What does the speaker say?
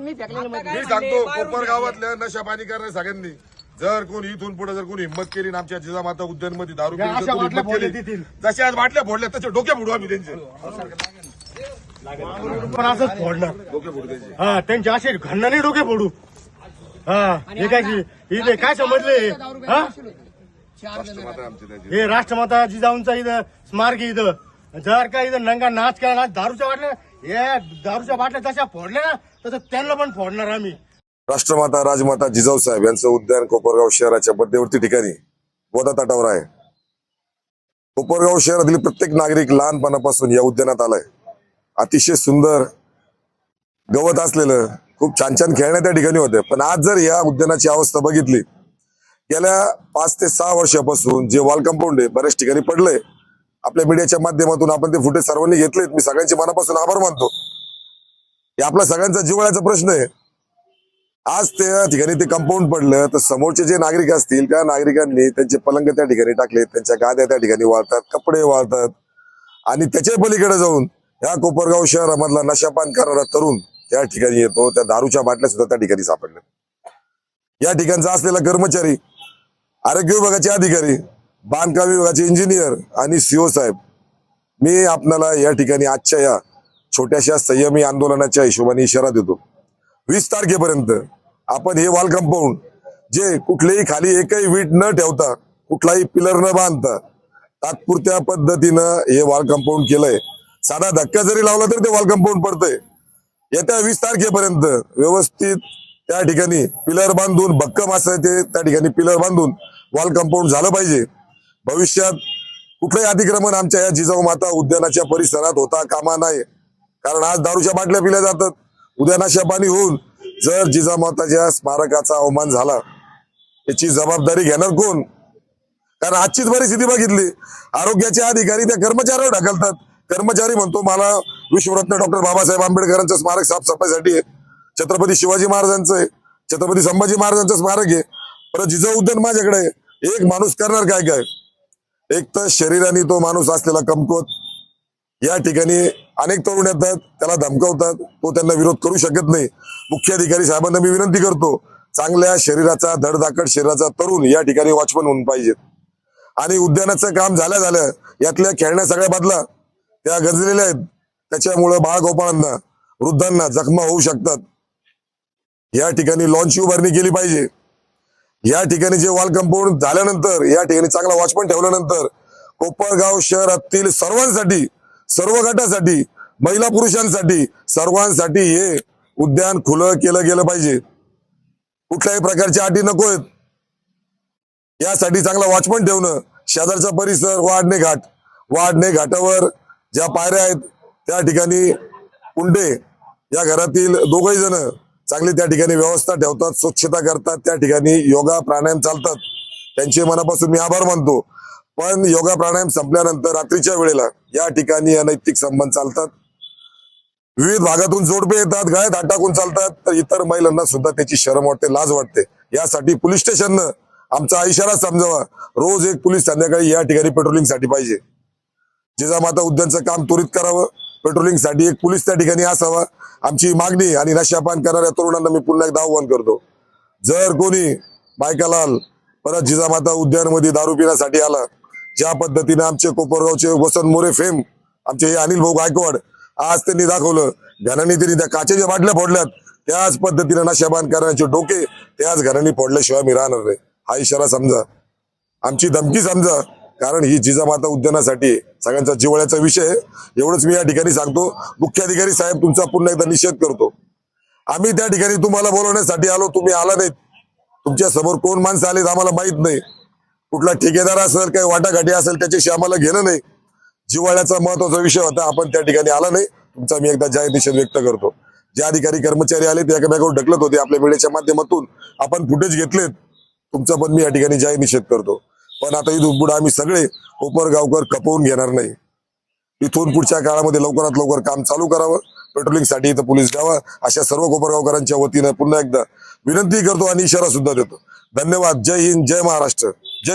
मी फेकलेलं मध्ये. मी सांगतो कोपर गावातल्या नशा पाणी करणाऱ्या सगळ्यांनी जर कोणी इथून पुढे जर कोणी हिंमत केली ना आमच्या जिजामाता उद्यानमध्ये दारू या पिऊन जर अशा कोणी बाटल्या हिंमत केली फोडल्या देतील. जशा आज बाटल्या फोडल्या तसे डोके फोडू आम्ही त्यांचे. पण असंच फोडणार डोके फोडू त्यांचे. हा त्यांचे असे घन्नाने डोके फोडू. हा हे काय इथे काय समजले? हा? राष्ट्रमाता आमची त्याची. हे राष्ट्रमाता जिजाऊंचा इथं स्मारक आहे इथं. जर का इथं नंगा नाच केला ना दारूच्या बाटल्या हे दारूच्या बाटल्या तशा फोडल्या ना तसं त्यांना पण फोडणार आम्ही. राष्ट्रमाता राजमाता जिजाऊ साहेब यांचं उद्यान कोपरगाव शहराच्या मध्यवर्ती ठिकाणी गोदा ताटावर आहे. कोपरगाव शहरातील प्रत्येक नागरिक लहानपणापासून या उद्यानात आलाय. अतिशय सुंदर गवत असलेलं खूप छान छान खेळण्या त्या ठिकाणी होत्या. पण आज जर या उद्यानाची अवस्था बघितली गेल्या पाच ते सहा वर्षापासून जे वॉल कंपाऊंड आहे बऱ्याच ठिकाणी पडलंय आपल्या मीडियाच्या माध्यमातून आपण ते फुटेज सर्वांनी घेतलेत. मी सगळ्यांचे मनापासून आभार मानतो. हे आपला सगळ्यांचा जिव्हाळ्याचा प्रश्न आहे. आज त्या ठिकाणी ते कंपाऊंड पडलं तर समोरचे जे नागरिक असतील त्या नागरिकांनी त्यांचे पलंग त्या ठिकाणी टाकले त्यांच्या गाद्या त्या ठिकाणी वाळतात कपडे वाळतात. आणि त्याच्या पलीकडे जाऊन ह्या कोपरगाव शहरामधला नशापान करणारा तरुण त्या ठिकाणी येतो त्या दारूच्या बाटल्या सुद्धा त्या ठिकाणी सापडल्या. या ठिकाणचा असलेला कर्मचारी आरोग्य विभागाचे अधिकारी बांधकाम विभागाचे इंजिनियर आणि सीओ साहेब मी आपल्याला या ठिकाणी आजच्या या छोट्याशा संयमी आंदोलनाच्या हिशोबाने इशारा देतो. वीस तारखेपर्यंत आपण हे वॉल कंपाऊंड जे कुठलेही खाली एकही वीट न ठेवता कुठलाही पिलर न बांधता तात्पुरत्या पद्धतीनं हे वॉल कंपाऊंड केलंय. साधा धक्का जरी लावला तरी ते वॉल कंपाऊंड पडतंय. येत्या वीस तारखेपर्यंत व्यवस्थित त्या ठिकाणी पिलर बांधून भक्कम असं ते त्या ठिकाणी पिलर बांधून वॉल कंपाऊंड झालं पाहिजे. भविष्यात कुठलंही अतिक्रमण आमच्या या जिजाऊ माता उद्यानाच्या परिसरात होता कामा नाही. कारण आज दारूच्या बाटल्या पिल्या जातात. उद्या नाशा पाणी होऊन जर जिजामाताच्या स्मारकाचा अवमान झाला याची जबाबदारी घेणार कोण? कारण आजचीच परिस्थिती बघितली. आरोग्याचे अधिकारी त्या कर्मचाऱ्यावर ढकलतात. कर्मचारी म्हणतो मला विश्वरत्न डॉक्टर बाबासाहेब आंबेडकरांचं स्मारक साफसफाईसाठी आहे. छत्रपती शिवाजी महाराजांचं आहे. छत्रपती संभाजी महाराजांचं स्मारक आहे. परत जिजाऊ उद्यान माझ्याकडे आहे. एक माणूस करणार काय काय? एक तर शरीराने तो माणूस असलेला कमकुवत. या ठिकाणी अनेक तरुण येतात त्याला धमकावतात. तो त्यांना विरोध करू शकत नाही. मुख्याधिकारी साहेबांना मी विनंती करतो चांगल्या शरीराचा धडधाकट शरीराचा तरुण या ठिकाणी वॉचमन होऊन पाहिजेत. आणि उद्यानाचं काम झाल्या झालं यातल्या खेळण्या सगळ्या बदला. त्या गजलेल्या आहेत. त्याच्यामुळं बाळगोपाळांना वृद्धांना जखमा होऊ शकतात. या ठिकाणी लॉन्चची उभारणी केली पाहिजे. या ठिकाणी जे वॉल कंपाऊंड झाल्यानंतर या ठिकाणी चांगला वॉचमन ठेवल्यानंतर कोपरगाव शहरातील सर्वांसाठी सर्व गटासाठी महिला पुरुषांसाठी सर्वांसाठी हे उद्यान खुलं केलं गेलं पाहिजे. कुठल्याही प्रकारच्या अटी नको आहेत. यासाठी चांगला वॉचमन ठेवणं शेजारचा परिसर वाढणे घाट वाढणे घाटावर ज्या पायऱ्या आहेत त्या ठिकाणी कुंडे या घरातील दोघही जण चांगली त्या ठिकाणी व्यवस्था ठेवतात स्वच्छता करतात त्या ठिकाणी योगा प्राणायाम चालतात. त्यांचे मनापासून मी आभार मानतो. पण योगा प्राणायाम संपल्यानंतर रात्रीच्या वेळेला या ठिकाणी अनैतिक संबंध चालतात. विविध भागातून जोडपे येतात गाय हात टाकून चालतात. तर इतर महिलांना सुद्धा त्याची शरम वाटते लाज वाटते. यासाठी पोलीस स्टेशननं आमचा इशारा समजावा. रोज एक पोलीस संध्याकाळी या ठिकाणी पेट्रोलिंगसाठी पाहिजे. जिजामाता उद्यानचं काम त्वरित करावं. पेट्रोलिंगसाठी एक पोलीस त्या ठिकाणी असावा. आमची मागणी आणि नशापान करणाऱ्या तरुणांना मी पुन्हा एकदा आव्हान करतो. जर कोणी बायकालाल परत जिजामाता उद्यानमध्ये दारू पिण्यासाठी आला ज्या पद्धतीने आमचे कोपरगावचे वसंत मोरे फेम आमचे हे अनिल भाऊ गायकवाड आज त्यांनी दाखवलं घरांनी त्यांनी त्या काचेच्या बाटल्या फोडल्यात त्याच पद्धतीने नशाबान करण्याचे डोके त्याच घरांनी फोडल्याशिवाय मी राहणार नाही. हा इशारा समजा. आमची धमकी समजा. कारण ही जिजामाता उद्यानासाठी सगळ्यांचा जिवळ्याचा विषय एवढंच मी या ठिकाणी सांगतो. मुख्याधिकारी साहेब तुमचा पुन्हा एकदा निषेध करतो. आम्ही त्या ठिकाणी तुम्हाला बोलवण्यासाठी आलो. तुम्ही आला नाहीत. तुमच्यासमोर कोण माणसं आलेत आम्हाला माहीत नाही. कुठला ठेकेदार असेल काही वाटाघाटी असेल त्याच्याशी आम्हाला घेणं नाही. जिव्हाळ्याचा महत्त्वाचा विषय होता. आपण त्या ठिकाणी आला नाही. तुमचा मी एकदा जाहीर निषेध व्यक्त करतो. जे अधिकारी कर्मचारी आले ते एकमेकावर ढकलत होते. आपल्या वेळेच्या माध्यमातून आपण फुटेज घेतलेत. तुमचा पण मी या ठिकाणी जाहीर निषेध करतो. पण आता इथून पुढे आम्ही सगळे कोपरगावकर खपवून घेणार नाही. इथून पुढच्या काळामध्ये लवकरात लवकर काम चालू करावं. पेट्रोलिंगसाठी इथं पोलीस द्यावा. अशा सर्व कोपरगावकरांच्या वतीनं पुन्हा एकदा विनंती करतो आणि इशारा सुद्धा देतो. धन्यवाद. जय हिंद जय महाराष्ट्र.